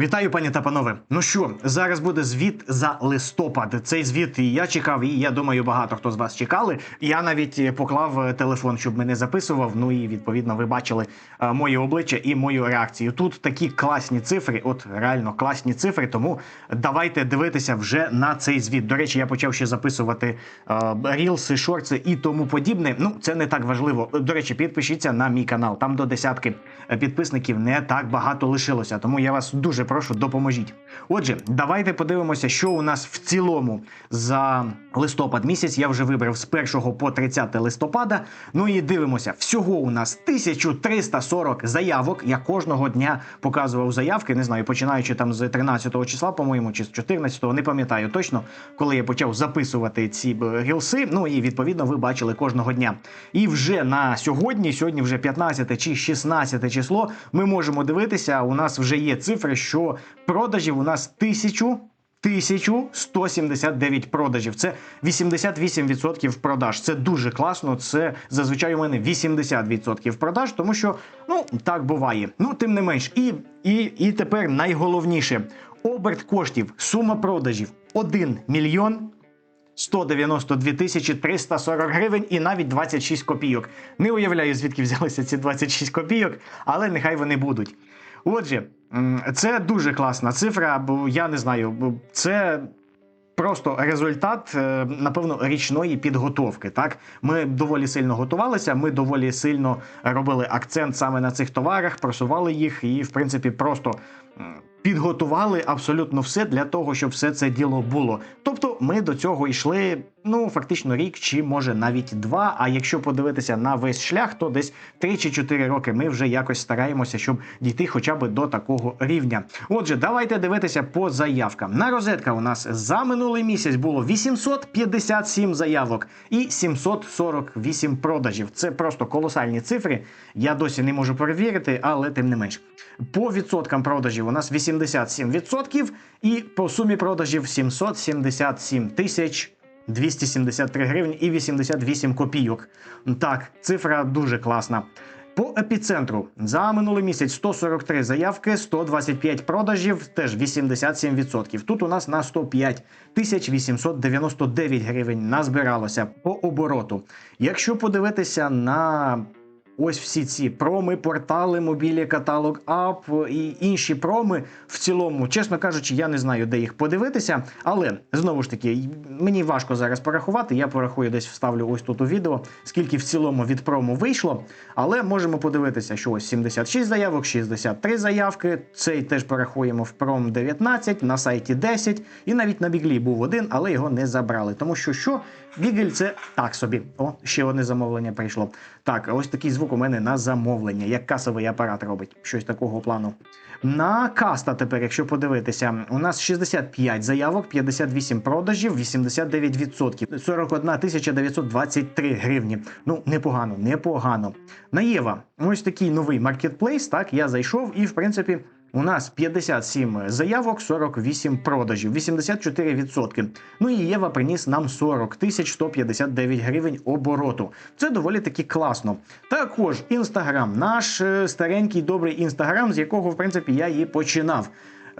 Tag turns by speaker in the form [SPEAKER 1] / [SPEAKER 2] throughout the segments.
[SPEAKER 1] Вітаю, пані та панове. Ну що, зараз буде звіт за листопад. Цей звіт і я чекав, і я думаю, багато хто з вас чекали. Я навіть е, поклав е, телефон, щоб мене записував. Ну і відповідно ви бачили е, моє обличчя і мою реакцію. Тут такі класні цифри, от реально класні цифри. Тому давайте дивитися вже на цей звіт. До речі, я почав ще записувати рілси, шорти і тому подібне. Ну це не так важливо. До речі, підпишіться на мій канал. Там до десятки підписників не так багато лишилося. Тому я вас дуже прошу, допоможіть. Отже, давайте подивимося, що у нас в цілому за листопад місяць. Я вже вибрав з 1 по 30 листопада. Ну і дивимося. Всього у нас 1340 заявок. Я кожного дня показував заявки. Не знаю, починаючи там з 13 числа, по-моєму, чи з 14, не пам'ятаю точно, коли я почав записувати ці б, рілси. Ну і відповідно ви бачили кожного дня. І вже на сьогодні, сьогодні вже 15 чи 16 число, ми можемо дивитися. У нас вже є цифри, що продажів у нас тисячу. 1179 продажів. Це 88% продаж. Це дуже класно. Це зазвичай у мене 80% продаж, тому що ну так буває. Ну тим не менш, і, і, і тепер найголовніше: оберт коштів, сума продажів 1 мільйон 192 тисячі 340 гривень і навіть 26 копійок. Не уявляю, звідки взялися ці 26 копійок, але нехай вони будуть. Отже, це дуже класна цифра, бо я не знаю, це. Просто результат, е, напевно, річної підготовки. Так, ми доволі сильно готувалися. Ми доволі сильно робили акцент саме на цих товарах, просували їх, і в принципі просто підготували абсолютно все для того, щоб все це діло було. Тобто, ми до цього йшли ну фактично рік, чи може навіть два. А якщо подивитися на весь шлях, то десь 3 чи 4 роки ми вже якось стараємося, щоб дійти хоча б до такого рівня. Отже, давайте дивитися по заявкам. На розетка у нас за минулий місяць було 857 заявок і 748 продажів. Це просто колосальні цифри. Я досі не можу перевірити, але тим не менш. По відсоткам продажів у нас 87% і по сумі продажів 777 тисяч. 273 гривні і 88 копійок. Так, цифра дуже класна. По епіцентру за минулий місяць 143 заявки, 125 продажів, теж 87%. Тут у нас на 105 тисяч 899 гривень назбиралося по обороту. Якщо подивитися на Ось всі ці проми, портали, мобілі, каталог ап і інші проми. В цілому, чесно кажучи, я не знаю, де їх подивитися. Але знову ж таки, мені важко зараз порахувати. Я порахую десь вставлю ось тут у відео, скільки в цілому від прому вийшло. Але можемо подивитися, що ось 76 заявок, 63 заявки. Цей теж порахуємо в пром 19, на сайті 10, і навіть на біглі був один, але його не забрали. Тому що що Бігель це так собі. О, ще одне замовлення прийшло. Так, ось такий звук у мене на замовлення, як касовий апарат робить, щось такого плану. На каста тепер, якщо подивитися, у нас 65 заявок, 58 продажів, 89%, 41 тисяча 923 гривні. Ну, непогано, непогано. На Єва, ось такий новий маркетплейс. Так, я зайшов, і в принципі. У нас 57 заявок, 48 продажів, 84%. Ну і Єва приніс нам 40 тисяч 159 гривень обороту. Це доволі таки класно. Також інстаграм, наш е, старенький добрий інстаграм, з якого в принципі я і починав.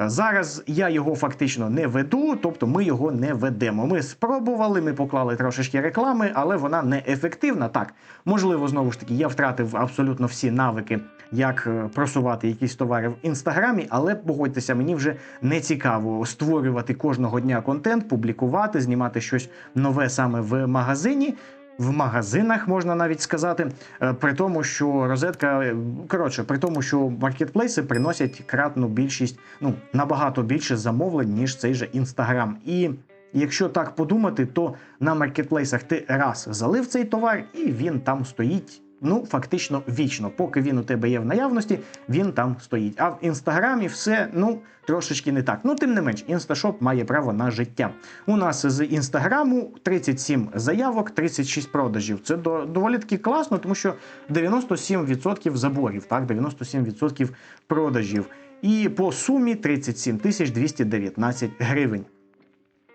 [SPEAKER 1] Е, Зараз я його фактично не веду, тобто ми його не ведемо. Ми спробували, ми поклали трошечки реклами, але вона не ефективна. Так, можливо, знову ж таки, я втратив абсолютно всі навики, як е, просувати якісь товари в інстаграмі, але погодьтеся, мені вже не цікаво створювати кожного дня контент, публікувати, знімати щось нове саме в магазині. В магазинах можна навіть сказати, е, при тому, що розетка е, коротше, при тому, що маркетплейси приносять кратну більшість, ну набагато більше замовлень, ніж цей же інстаграм. І якщо так подумати, то на маркетплейсах ти раз залив цей товар, і він там стоїть. Ну, фактично вічно. Поки він у тебе є в наявності, він там стоїть. А в інстаграмі все ну трошечки не так. Ну, тим не менш, інсташоп має право на життя. У нас з інстаграму 37 заявок, 36 продажів. Це до, доволі таки класно, тому що 97% заборів, так, 97% продажів. І по сумі 37 тисяч 219 гривень.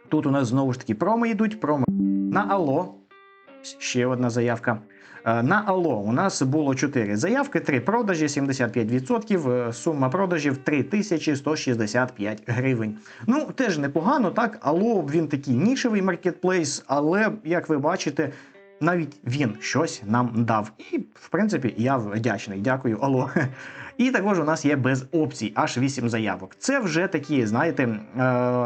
[SPEAKER 1] Тут у нас знову ж таки проми йдуть. Проми на Алло. Ще одна заявка. Е, На Алло у нас було 4 заявки, 3 продажі, 75%, е, сума продажів 3165 гривень. Ну, теж непогано, так. Алло, він такий нішевий маркетплейс, але, як ви бачите, навіть він щось нам дав. І, в принципі, я вдячний. Дякую, Алло. І також у нас є без опцій, аж 8 заявок. Це вже такі, знаєте, е,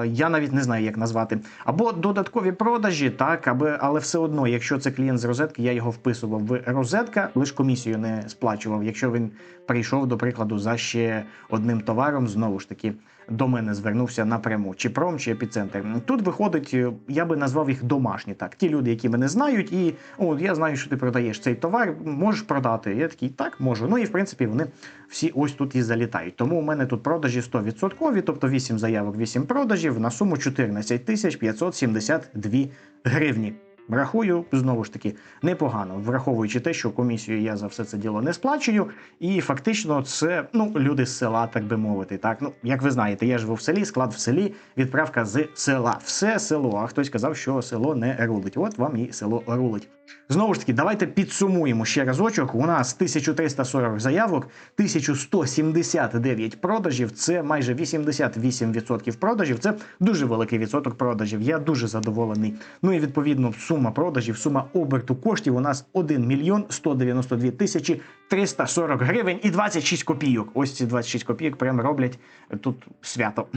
[SPEAKER 1] я навіть не знаю, як назвати. Або додаткові продажі, так, аби, але все одно, якщо це клієнт з розетки, я його вписував в розетка, лише комісію не сплачував. Якщо він прийшов, до прикладу, за ще одним товаром, знову ж таки. До мене звернувся напряму, чи пром, чи епіцентр. Тут виходить, е, я би назвав їх домашні. Так, ті люди, які мене знають, і о, я знаю, що ти продаєш цей товар, можеш продати. Я такий, так, можу. Ну і в принципі вони всі ось тут і залітають. Тому у мене тут продажі 100%, тобто 8 заявок, 8 продажів на суму 14 тисяч 572 гривні. Рахую знову ж таки непогано, враховуючи те, що комісію я за все це діло не сплачую, і фактично це ну люди з села, так би мовити. Так, ну як ви знаєте, я живу в селі, склад в селі, відправка з села. Все село. А хтось казав, що село не рулить. От вам і село рулить. Знову ж таки, давайте підсумуємо ще разочок. У нас 1340 заявок, 1179 продажів. Це майже 88% продажів. Це дуже великий відсоток продажів. Я дуже задоволений. Ну і відповідно сума продажів, сума оберту коштів у нас 1 мільйон 192 тисячі 340 гривень і 26 копійок. Ось ці 26 копійок прям роблять тут свято.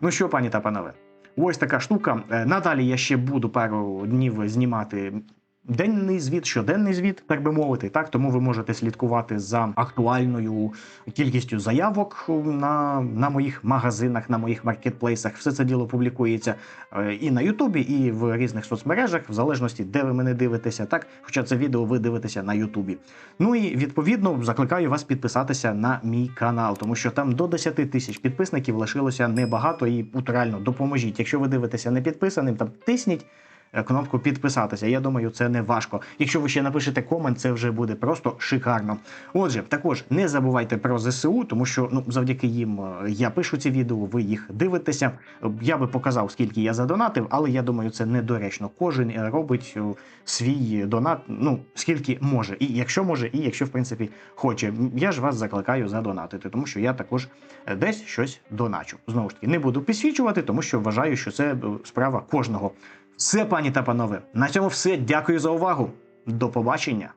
[SPEAKER 1] Ну що, пані та панове, ось така штука. Е, Надалі я ще буду пару днів знімати. Денний звіт, щоденний звіт, так би мовити, так тому ви можете слідкувати за актуальною кількістю заявок на, на моїх магазинах, на моїх маркетплейсах. Все це діло публікується е, і на Ютубі, і в різних соцмережах, в залежності, де ви мене дивитеся, так хоча це відео ви дивитеся на Ютубі. Ну і відповідно закликаю вас підписатися на мій канал, тому що там до 10 тисяч підписників лишилося небагато і от допоможіть. Якщо ви дивитеся не підписаним, там тисніть. Е, Кнопку підписатися. Я думаю, це не важко. Якщо ви ще напишете комент, це вже буде просто шикарно. Отже, також не забувайте про ЗСУ, тому що ну завдяки їм е, я пишу ці відео, ви їх дивитеся. Я би показав, скільки я задонатив, але я думаю, це недоречно. Кожен е, робить свій донат, ну скільки може, і якщо може, і якщо в принципі хоче. Я ж вас закликаю задонатити, тому що я також десь щось доначу. Знову ж таки, не буду підсвічувати, тому що вважаю, що це справа кожного. Все, пані та панове, на цьому все. Дякую за увагу. До побачення.